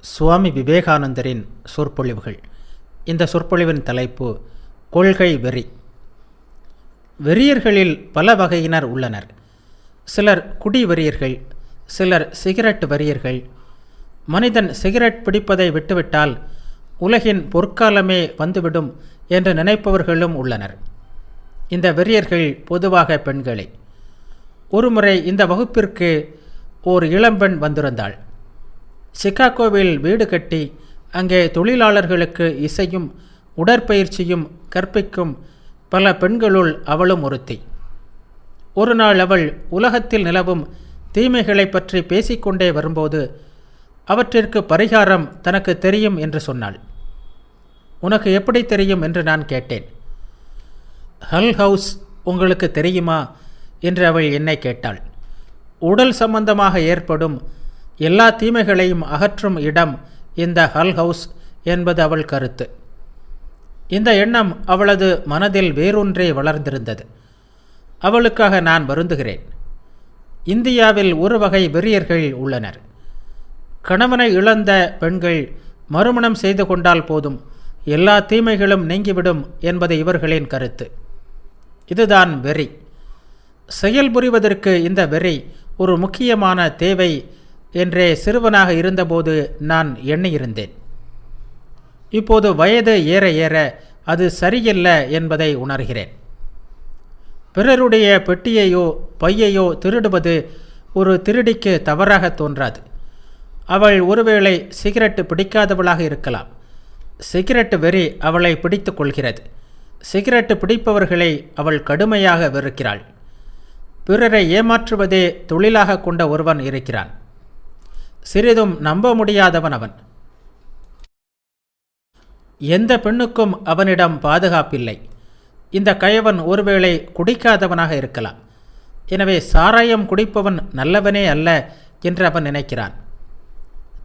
சுவாமி விவேகானந்தரின் சொற்பொழிவுகள். இந்த சொற்பொழிவின் தலைப்பு கொள்கை வெறி. வெறியர்களில் பல வகையினர் உள்ளனர். சிலர் குடி வெறியர்கள் சிலர் சிகரெட் வெறியர்கள். மனிதன் சிகரெட் பிடிப்பதை விட்டுவிட்டால் உலகின் பொற்காலமே வந்துவிடும் என்று நினைப்பவர்களும் உள்ளனர். இந்த வெறியர்கள் பொதுவாக பெண்களே. ஒருமுறை இந்த வகுப்பிற்கு ஓர் இளம்பெண் வந்திருந்தாள். சிகாகோவில் வீடு கட்டி அங்கே தொழிலாளர்களுக்கு இசையும் உடற்பயிற்சியும் கற்பிக்கும் பல பெண்களுள் அவளும் ஒருத்தி. ஒரு நாள் அவள் உலகத்தில் நிலவும் தீமைகளை பற்றி பேசிக்கொண்டே வரும்போது அவற்றிற்கு பரிகாரம் தனக்கு தெரியும் என்று சொன்னாள். உனக்கு எப்படி தெரியும் என்று நான் கேட்டேன். ஹல் ஹவுஸ் உங்களுக்கு தெரியுமா? என்று அவள் என்னை கேட்டாள். உடல் சம்பந்தமாக ஏற்படும் எல்லா தீமைகளையும் அகற்றும் இடம் இந்த ஹல் ஹவுஸ் என்பது அவள் கருத்து. இந்த எண்ணம் அவளது மனதில் வேறொன்றே வளர்ந்திருந்தது. அவளுக்காக நான் வருந்துகிறேன். இந்தியாவில் ஒரு வகை வெறியர்கள் உள்ளனர். கணவனை இழந்த பெண்கள் மறுமணம் செய்து கொண்டால் போதும் எல்லா தீமைகளும் நீங்கிவிடும் என்பது இவர்களின் கருத்து. இதுதான் வெறி. செயல்புரிவதற்கு இந்த வெறி ஒரு முக்கியமான தேவை என்றே சிறுவனாக இருந்தபோது நான் எண்ணியிருந்தேன். இப்போது வயது ஏற ஏற அது சரியல்ல என்பதை உணர்கிறேன். பிறருடைய பெட்டியையோ பையையோ திருடுவது ஒரு திருடிக்கு தவறாக தோன்றாது. அவள் ஒருவேளை சிகரெட் பிடிக்காதவளாக இருக்கலாம். சிகரெட் வெறி அவளை பிடித்து கொள்கிறது. சிகரெட் பிடிப்பவர்களை அவள் கடுமையாக வெறுக்கிறாள். பிறரை ஏமாற்றுவதே தொழிலாக கொண்ட ஒருவன் இருக்கிறான். சிறிதும் நம்ப முடியாதவன் அவன். எந்த பெண்ணுக்கும் அவனிடம் பாதுகாப்பில்லை. இந்த கயவன் ஒருவேளை குடிக்காதவனாக இருக்கலாம். எனவே சாராயம் குடிப்பவன் நல்லவனே அல்ல என்று அவன் நினைக்கிறான்.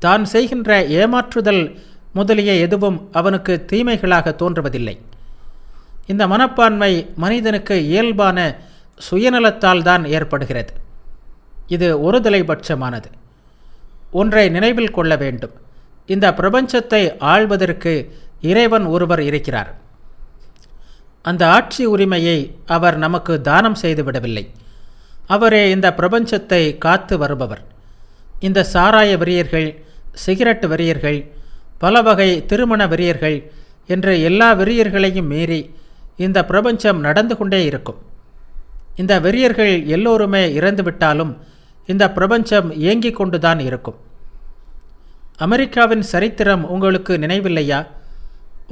தான் செய்கின்ற ஏமாற்றுதல் முதலிய எதுவும் அவனுக்கு தீமைகளாக தோன்றுவதில்லை. இந்த மனப்பான்மை மனிதனுக்கு இயல்பான சுயநலத்தால் தான் ஏற்படுகிறது. இது ஒருதலைபட்சமானது ஒன்றை நினைவில் கொள்ள வேண்டும். இந்த பிரபஞ்சத்தை ஆள்வதற்கு இறைவன் ஒருவர் இருக்கிறார். அந்த ஆட்சி உரிமையை அவர் நமக்கு தானம் செய்துவிடவில்லை அவரே இந்த பிரபஞ்சத்தை காத்து வருபவர். இந்த சாராய வெறியர்கள் சிகரெட் வெறியர்கள் பல வகை திருமண வெறியர்கள் என்ற எல்லா வெறியர்களையும் மீறி இந்த பிரபஞ்சம் நடந்து கொண்டே இருக்கும். இந்த வெறியர்கள் எல்லோருமே இறந்துவிட்டாலும் இந்த பிரபஞ்சம் இயங்கிக் கொண்டுதான் இருக்கும். அமெரிக்காவின் சரித்திரம் உங்களுக்கு நினைவில்லையா?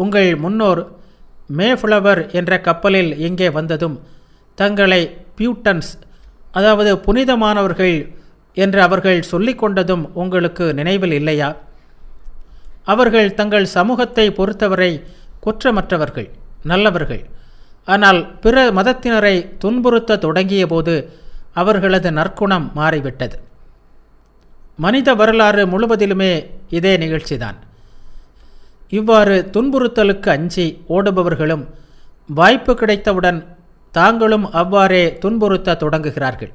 உங்கள் முன்னோர் மேஃப்ளவர் என்ற கப்பலில் இங்கே வந்ததும் தங்களை பியூட்டன்ஸ் அதாவது புனிதமானவர்கள் என்று அவர்கள் சொல்லிக்கொண்டதும் உங்களுக்கு நினைவில் இல்லையா? அவர்கள் தங்கள் சமூகத்தை பொறுத்தவரை குற்றமற்றவர்கள் நல்லவர்கள். ஆனால் பிற மதத்தினரை துன்புறுத்த தொடங்கிய போது அவர்களது நற்குணம் மாறிவிட்டது. மனித வரலாறு முழுவதிலுமே இதே நிகழ்ச்சிதான். இவ்வாறு துன்புறுத்தலுக்கு அஞ்சி ஓடுபவர்களும் வாய்ப்பு கிடைத்தவுடன் தாங்களும் அவ்வாறே துன்புறுத்த தொடங்குகிறார்கள்.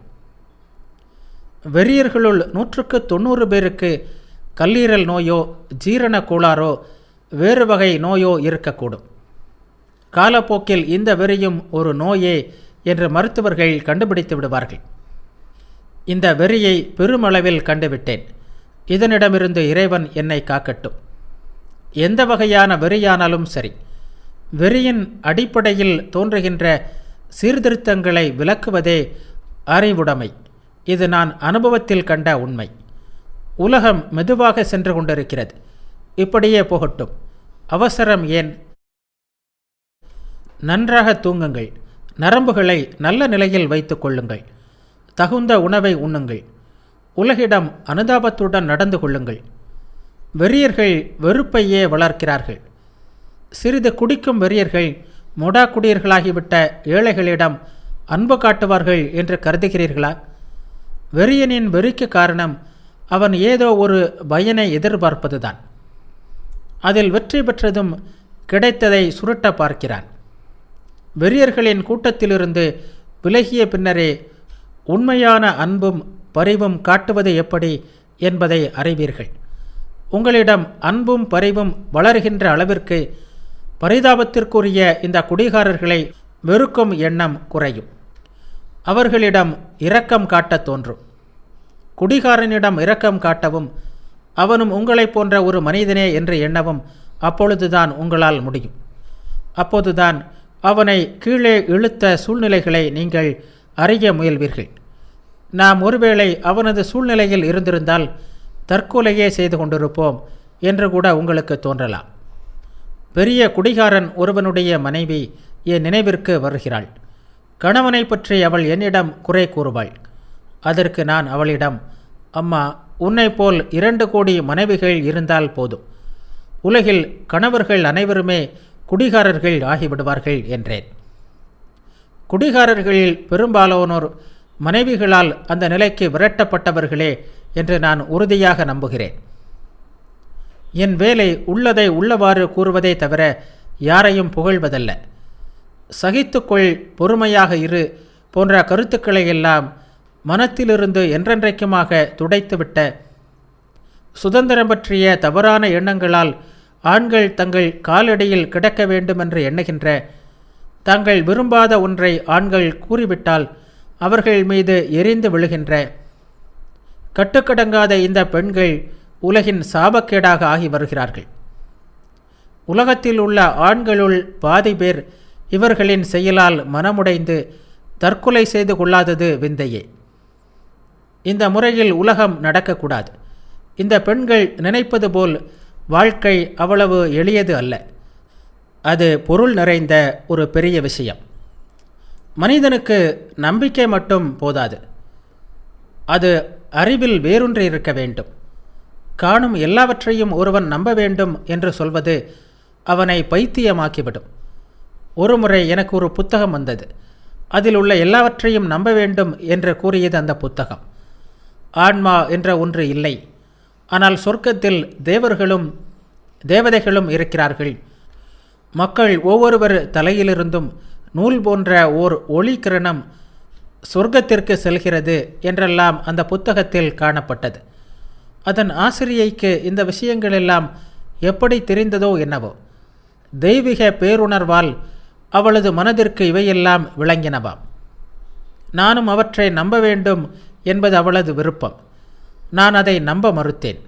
வெறியர்களுள் நூற்றுக்கு தொண்ணூறு பேருக்கு கல்லீரல் நோயோ ஜீரண கோளாறோ வேறு வகை நோயோ இருக்கக்கூடும். காலப்போக்கில் இந்த வெறியும் ஒரு நோயே என்று மருத்துவர்கள் கண்டுபிடித்து விடுவார்கள். இந்த வெறியை பெருமளவில் கண்டுவிட்டேன். இதனிடமிருந்து இறைவன் என்னை காக்கட்டும். எந்த வகையான வெறியானாலும் சரி வெறியின் அடிப்படையில் தோன்றுகின்ற சீர்திருத்தங்களை விளக்குவதே அறிவுடைமை. இது நான் அனுபவத்தில் கண்ட உண்மை. உலகம் மெதுவாக சென்று கொண்டிருக்கிறது. இப்படியே போகட்டும். அவசரம் ஏன்? நன்றாக தூங்குங்கள். நரம்புகளை நல்ல நிலையில் வைத்துக் கொள்ளுங்கள். தகுந்த உணவை உண்ணுங்கள். உலகிடம் அனுதாபத்துடன் நடந்து கொள்ளுங்கள். வெறியர்கள் வெறுப்பையே வளர்க்கிறார்கள். சிறிது குடிக்கும் வெறியர்கள் மொடா குடியர்களாகிவிட்ட ஏழைகளிடம் அன்பு காட்டுவார்கள் என்று கருதுகிறீர்களா? வெறியனின் வெறிக்கு காரணம் அவன் ஏதோ ஒரு பயனை எதிர்பார்ப்பதுதான். அதில் வெற்றி பெற்றதும் கிடைத்ததை சுருட்ட பார்க்கிறான். வெறியர்களின் கூட்டத்திலிருந்து விலகிய பின்னரே உண்மையான அன்பும் பரிவும் காட்டுவது எப்படி என்பதை அறிவீர்கள். உங்களிடம் அன்பும் பரிவும் வளர்கின்ற அளவிற்கு பரிதாபத்திற்குரிய இந்த குடிகாரர்களை வெறுக்கும் எண்ணம் குறையும். அவர்களிடம் இரக்கம் காட்டத் தோன்றும். குடிகாரனிடம் இரக்கம் காட்டவும் அவனும் உங்களைப் போன்ற ஒரு மனிதனே என்று எண்ணவும் அப்பொழுதுதான் உங்களால் முடியும். அப்போதுதான் அவனை கீழே இழுத்த சூழ்நிலைகளை நீங்கள் அறிய முயல்வீர்கள். நாம் ஒருவேளை அவனது சூழ்நிலையில் இருந்திருந்தால் தற்கொலையே செய்து கொண்டிருப்போம் என்று கூட உங்களுக்கு தோன்றலாம். பெரிய குடிகாரன் ஒருவனுடைய மனைவி என் நினைவிற்கு வருகிறாள். கணவனை பற்றி அவள் என்னிடம் குறை கூறுவாள். அதற்கு நான் அவளிடம் அம்மா உன்னை போல் இரண்டு கோடி மனைவிகள் இருந்தால் போதும். உலகில் கணவர்கள் அனைவருமே குடிகாரர்கள் ஆகிவிடுவார்கள் என்றேன். குடிகாரர்களில் பெரும்பாலானோர் மனைவிகளால் அந்த நிலைக்கு விரட்டப்பட்டவர்களே என்று நான் உறுதியாக நம்புகிறேன். என் வேலை உள்ளதை உள்ளவாறு கூறுவதே தவிர யாரையும் புகழ்வதல்ல. சகித்துக்கொள் பொறுமையாக இரு போன்ற கருத்துக்களை எல்லாம் மனத்திலிருந்து என்றென்றைக்குமாக துடைத்துவிட்ட சுதந்திரம் பற்றிய தவறான எண்ணங்களால் ஆண்கள் தங்கள் காலடியில் கிடக்க வேண்டுமென்று எண்ணுகின்ற தாங்கள் விரும்பாத ஒன்றை ஆண்கள் கூறிவிட்டால் அவர்கள் மீது எரிந்து விழுகின்ற. கட்டுக்கடங்காத இந்த பெண்கள் உலகின் சாபக்கேடாக ஆகி வருகிறார்கள். உலகத்தில் உள்ள ஆண்களுள் பாதி பேர் இவர்களின் செயலால் மனமுடைந்து தற்கொலை செய்து கொள்ளாதது விந்தையே. இந்த முறையில் உலகம் நடக்கக்கூடாது. இந்த பெண்கள் நினைப்பது போல் வாழ்க்கை அவ்வளவு எளியது அல்ல. அது பொருள் நிறைந்த ஒரு பெரிய விஷயம். மனிதனுக்கு நம்பிக்கை மட்டும் போதாது. அது அறிவில் வேரூன்றி இருக்க வேண்டும். காணும் எல்லாவற்றையும் ஒருவன் நம்ப வேண்டும் என்று சொல்வது அவனை பைத்தியமாக்கிவிடும். ஒருமுறை எனக்கு ஒரு புத்தகம் வந்தது. அதில் உள்ள எல்லாவற்றையும் நம்ப வேண்டும் என்று கூறியது அந்த புத்தகம். ஆன்மா என்ற ஒன்று இல்லை. ஆனால் சொர்க்கத்தில் தேவர்களும் தேவதைகளும் இருக்கிறார்கள். மக்கள் ஒவ்வொருவர் தலையிலிருந்தும் நூல் போன்ற ஓர் ஒளி கிரணம் சொர்க்கத்திற்கு செல்கிறது என்றெல்லாம் அந்த புத்தகத்தில் காணப்பட்டது. அதன் ஆசிரியைக்கு இந்த விஷயங்களெல்லாம் எப்படி தெரிந்ததோ என்னவோ. தெய்வீக பேருணர்வால் அவளது மனதிற்கு இவையெல்லாம் விளங்கினவாம். நானும் அவற்றை நம்ப வேண்டும் என்பது அவளது விருப்பம். நான் அதை நம்ப மறுத்தேன்.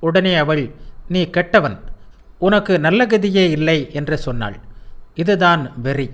உடனே அவள் நீ கெட்டவன். உனக்கு நல்ல கதியே இல்லை என்று சொன்னாள். இதுதான் வெறி.